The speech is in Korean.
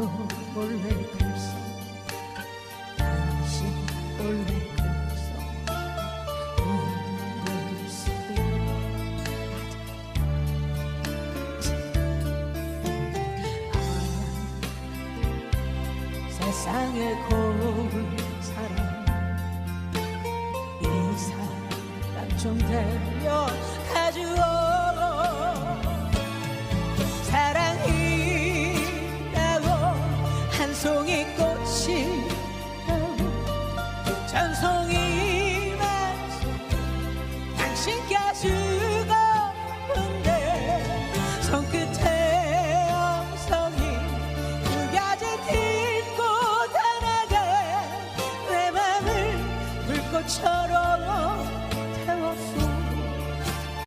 원래 그랬어 당신 원래 그랬어 눈물 속에 아, 세상에 고운 사람 이 사람 좀 데려가주어 찬송이 만세 당신께 주고 싶은데 손끝에 엄성이 두 가지 딛고 다나가 내 맘을 불꽃처럼